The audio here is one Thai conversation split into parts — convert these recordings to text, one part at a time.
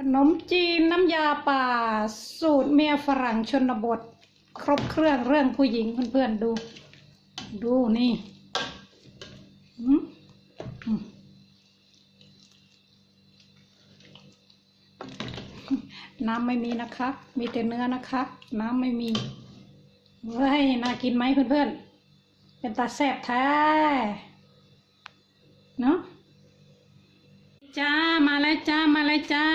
ขนมจีนน้ำยาป่า สูตรเมียฝรั่งชนบท ครบเครื่องเรื่องผู้หญิงเพื่อนๆดู ดูนี่น้ำไม่มีนะคะ มีแต่เนื้อนะคะ น้ำไม่มีเฮ้ยน่ากินไหมเพื่อนๆ เป็นตาแซ่บแท้เนาะ จ้ามาแล้วจ้ามาแล้วจ้า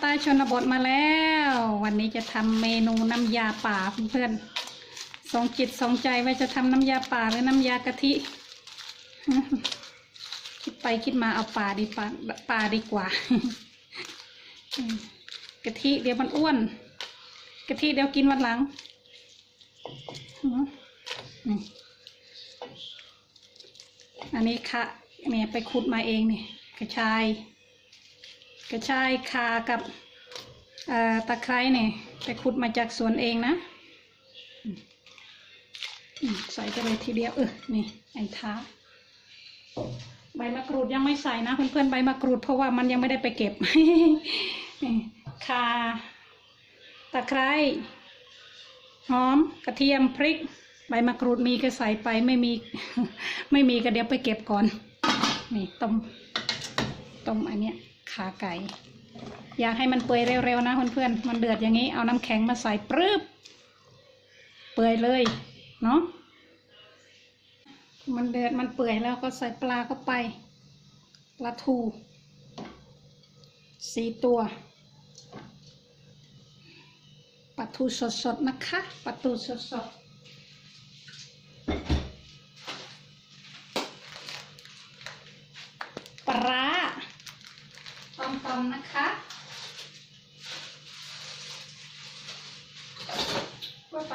ใต้ชนบทมาแล้ว วันนี้จะทำเมนูน้ำยาป่าเพื่อนๆสองจิตสองใจว่าจะทำน้ำยาป่าหรือน้ำยากะทิคิดไปคิดมาเอาป่าดีป่าป่าดีกว่ากะทิเดี๋ยวมันอ้วนกะทิเดี๋ยวกินวันหลังอันนี้ค่ะเนี่ยไปขุดมาเองเนี่ยกระชาย กระชายคากับตะไคร้เนี่ยไปขุดมาจากสวนเองนะ ใส่ไปเลยทีเดียวเออนี่ไอ้ท้าใบมะกรูดยังไม่ใส่นะเพื่อนๆใบมะกรูดเพราะว่ามันยังไม่ได้ไปเก็บนี่คาตะไคร้หอมกระเทียมพริก ใบมะกรูดมีก็ใส่ไปไม่มี ไม่มีก็เดี๋ยวไปเก็บก่อน นี่ต้มต้มอันเนี้ย ขาไก่ อยากให้มันเปื่อยเร็วๆนะเพื่อนๆมันเดือดอย่างนี้เอาน้ำแข็งมาใส่ปรึบเปื่อยเลยเนาะมันเดือดมันเปื่อยแล้วก็ใส่ปลาเข้าไปปลาทูสี่ตัวปลาทูสดๆนะคะปลาทูสดๆ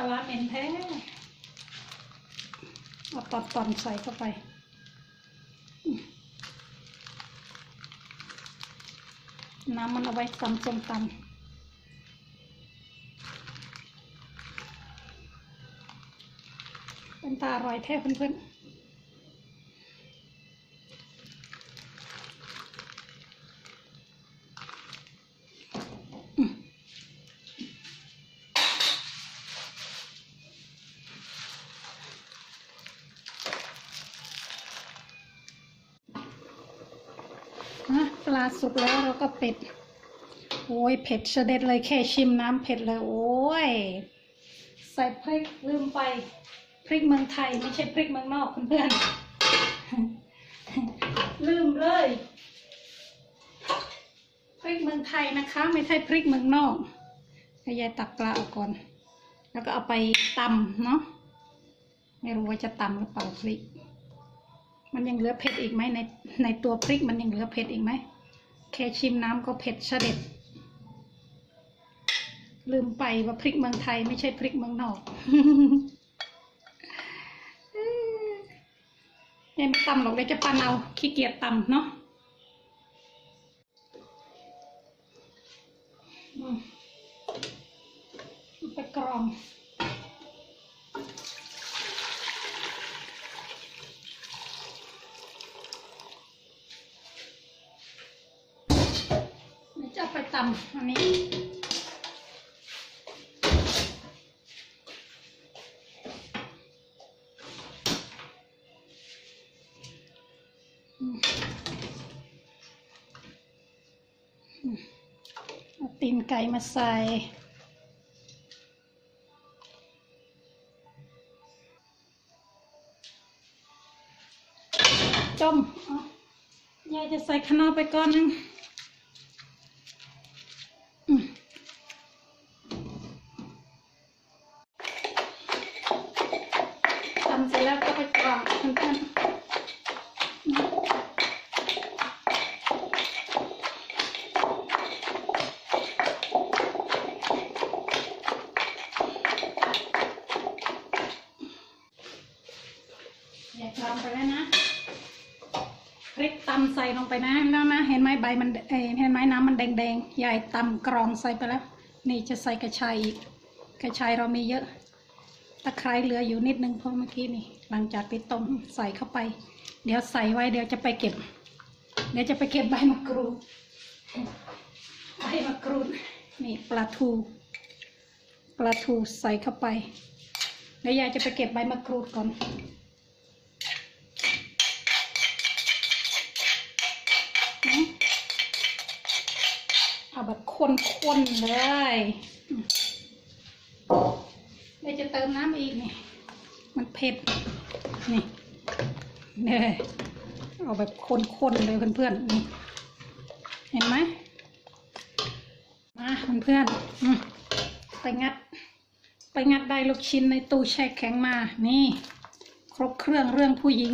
าลาร้าเหม็นแท้เอาตอนตอนใส่เข้าไป น้ำมันเอาไว้ตำจมตำเป็นตาอร่อยแท้เพื่อนๆ สุกแล้วเราก็ป็ดโอ้ยเผ็ดเสด็จเลยแค่ชิมน้ำเผ็ดเลย โอ้ย ใส่พริกลืมไป พริกเมืองไทยไม่ใช่พริกเมืองนอกเพื่อนๆลืมเลยพริกเมืองไทยนะคะ ไม่ใช่พริกเมืองนอกให้ยายตักปลาออกก่อน แล้วก็เอาไปตำเนาะไม่รู้ว่าจะตำหรือเปล่าพริก มันยังเหลือเผ็ดอีกไหมในในตัวพริกมันยังเหลือเผ็ดอีกไหม แค่ชิมน้ำก็เผ็ดเสด็จ ลืมไปว่าพริกเมืองไทยไม่ใช่พริกเมืองนอกยังไม่ตำหรอกเดี๋ยวจะปันเอาขี้เกียจตำเนาะไปกรอง จะไปตำอันนี้อืมอืมเอาตีนไก่มาใส่จมยายจะใส่ขนอไปก่อนนึง ไปนะแล้วนะเห็นไหมใบมันเเห็นไหมน้ำมันแดงๆใหญ่ตำกรองใส่ไปแล้ว นี่จะใส่กระชายอีกกระชายเรามีเยอะตะไคร้เหลืออยู่นิดนึงเพราะเมื่อกี้นี่ หลังจากไปต้มใส่เข้าไป เดี๋ยวใส่ไว้เดี๋ยวจะไปเก็บ เดี๋ยวจะไปเก็บใบมะกรูดใบมะกรูดนี่ปลาทูปลาทูใส่เข้าไปแล้วยายจะไปเก็บใบมะกรูดก่อน เอาแบบคนๆเลยเดี๋ยวจะเติมน้ำอีกนี่มันเผ็ด นี่เนี่ยเอาแบบคนๆเลยเพื่อนๆนี่เห็นไหมมาเพื่อนๆอืมไปงัด ไปงัดได้ลูกชิ้นในตู้แช่แข็งมา นี่ ครบเครื่องเรื่องผู้หญิง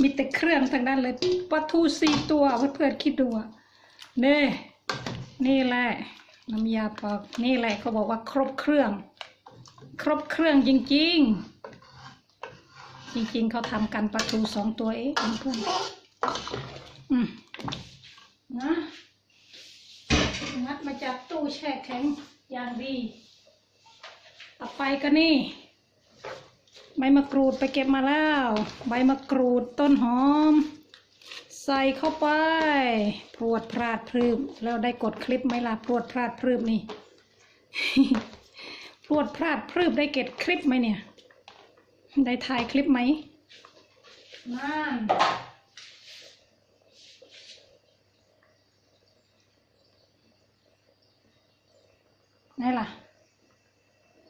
มีแต่เครื่องทั้งนั้นเลยปลาทูสี่ตัวเพื่อนๆคิดดูอะ นี่นี่แหละน้ำยาปลานี่แหละเขาบอกว่าครบเครื่อง ครบเครื่องจริง ๆ จริง ๆเขาทำกันปลาทูสองตัวเองเพื่อนอืมนะงัดมาจากตู้แช่แข็งอย่างดีต่อไปก็นี่ ใบมะกรูดไปเก็บมาแล้ว ใบมะกรูดต้นหอม ใส่เข้าไปพรวดพลาดพรืบแล้วได้กดคลิปไหมล่ะพรวดพลาดพรืบนี่พรวดพลาดพรืบได้เก็บคลิปไหมเนี่ย ได้ถ่ายคลิปไหมนั่นไหนล่ะ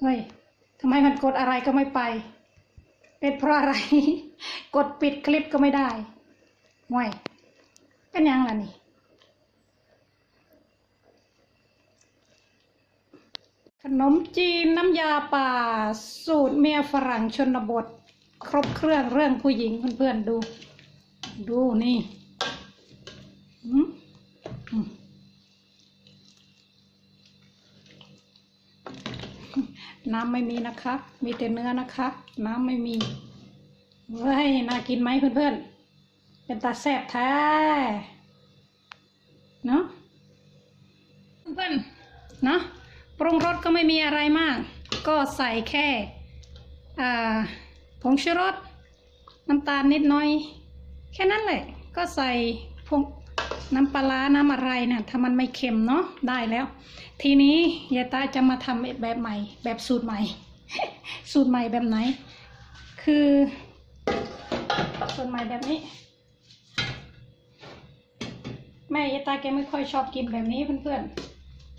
เฮ้ยทำไมมันกดอะไรก็ไม่ไป เป็นเพราะอะไร กดปิดคลิปก็ไม่ได้ ห่วยเป็นยังล่ะนี่ขนมจีนน้ำยาป่า สูตรเมียฝรั่งชนบท ครบเครื่องเรื่องผู้หญิงเพื่อนๆดู ดูนี่น้ำไม่มีนะคะ มีแต่เนื้อนะคะ น้ำไม่มีเว้ยน่ากินไหมเพื่อนๆ เป็นตาแซ่บแท้เนาะเพื่อนเนาะปรุงรสก็ไม่มีอะไรมาก ก็ใส่แค่อ่าผงชูรสน้ำตาลนิดหน่อย แค่นั้นแหละ ก็ใส่ผงน้ำปลาร้าน้ำอะไรเนี่ยถ้ามันไม่เค็มเนาะได้แล้ว ทีนี้ยายตาจะมาทำแบบใหม่ แบบสูตรใหม่ สูตรใหม่แบบไหน คือสูตรใหม่แบบนี้ แม่ยายตาแกไม่ค่อยชอบกินแบบนี้เพื่อน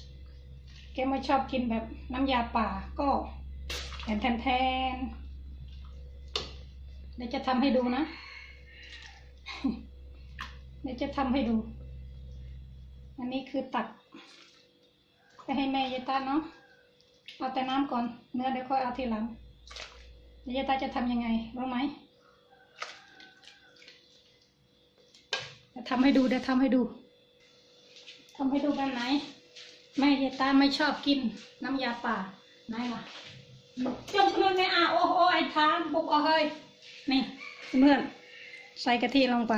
ๆ แกไม่ชอบกินแบบน้ำยาป่าก็แทนแทนแทนเดี๋ยวจะทำให้ดูนะ เดี๋ยวจะทำให้ดู อันนี้คือตักไปให้แม่ยายตาเนาะ เอาแต่น้ำก่อน เนื้อเดี๋ยวค่อยเอาทีหลังเดี๋ยวยายตาจะทำยังไงรู้ไหมเดี๋ยวทำให้ดูเดี๋ยวทำให้ดู ทำให้ดูแบบไหนแม่ยายตาไม่ชอบกินน้ำยาป่าไหนล่ะจมเพื่อนไม่อาโอ้โอ้ไอ้ทางบุกเอาเฮ้ยนี่เพื่อนใส่กะทิลงไป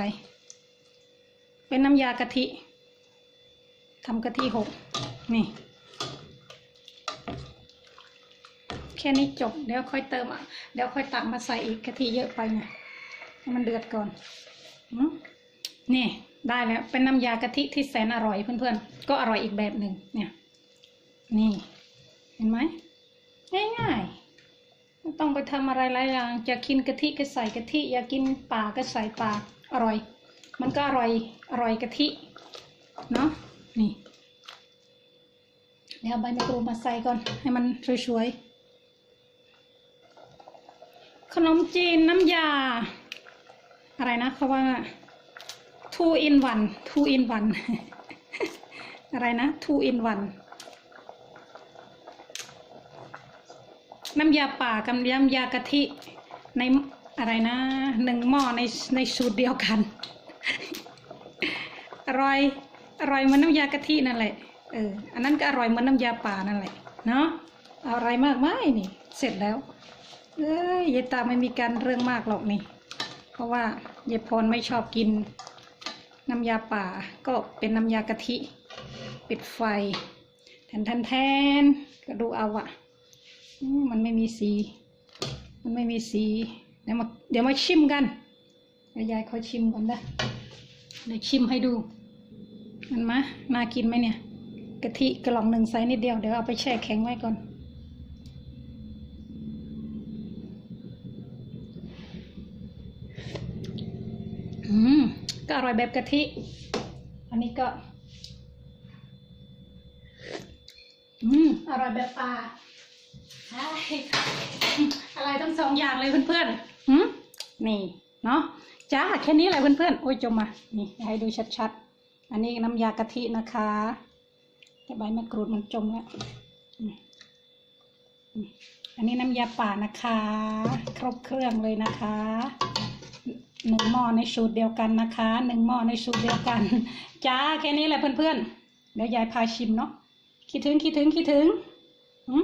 เป็นน้ำยากะทิทำกะทิหกนี่ แค่นี้จบเดี๋ยวค่อยเติมอะเดี๋ยวค่อยตักมาใส่อีกกะทิเยอะไปไงให้มันเดือดก่อนอนี่ ได้แล้วเป็นน้ำยากะทิที่แสนอร่อยเพื่อนๆ ก็อร่อยอีกแบบหนึ่งเนี่ย นี่ เห็นไหมง่ายๆไม่ต้องไปทำอะไรหลายอย่างจะกินกะทิก็ใส่กะทิอยากกินปลาก็ใส่ปลาอร่อย มันก็อร่อยอร่อยกะทิเนาะนี่เดี๋ยวใบมะกรูดมาใส่ก่อนให้มันสวยๆขนมจีนน้ำยา อะไรนะเขาว่า two in one two in one อะไรนะ two in one น้ำยาป่ากับน้ำยากะทิในอะไรนะหนึ่งหม้อในในสูตรเดียวกัน อร่อยอร่อยเหมือนน้ำยากะทินั่นแหละเอออันนั้นก็อร่อยเหมือนน้ำยาป่านั่นแหละเนาะอาอะไรมากไหมนี่ เสร็จแล้ว เอ้ยยายตาไม่มีการเรื่องมากหรอกนี่ เพราะว่ายายพรไม่ชอบกิน น้ำยาป่าก็เป็นน้ำยากะทิ ปิดไฟ แทนแทนแทนก็ดูเอาอะมันไม่มีสี มันไม่มีสี เดี๋ยวมาเดี๋ยวมาชิมกันยายขอชิมก่อนนะเดี๋ยวชิมให้ดู มันมาน่ากินไหมเนี่ยกะทิกระหล่องหนึ่งใส่นิดเดียว เดี๋ยวเอาไปแช่แข็งไว้ก่อน อืม ก็อร่อยแบบกะทิ อันนี้ก็ อืมอร่อยแบบปลาอะไรทั้งสองอย่างเลยเพื่อนๆอืมนี่ เนาะจ้าแค่นี้แหละเพื่อนๆ โอ้ยจมมา นี่ ให้ดูชัดๆ อันนี้น้ำยากะทินะคะ แต่ใบมะกรูดมันจมแล้วอันนี้น้ำยาป่านะคะ ครบเครื่องเลยนะคะ หนึ่งหม้อในสูตรเดียวกันนะคะหนึ่งหม้อในสูตรเดียวกันจ้าแค่นี้แหละเพื่อนๆเดี๋ยวยายพาชิมเนาะคิดถึงคิดถึงคิดถึงอืม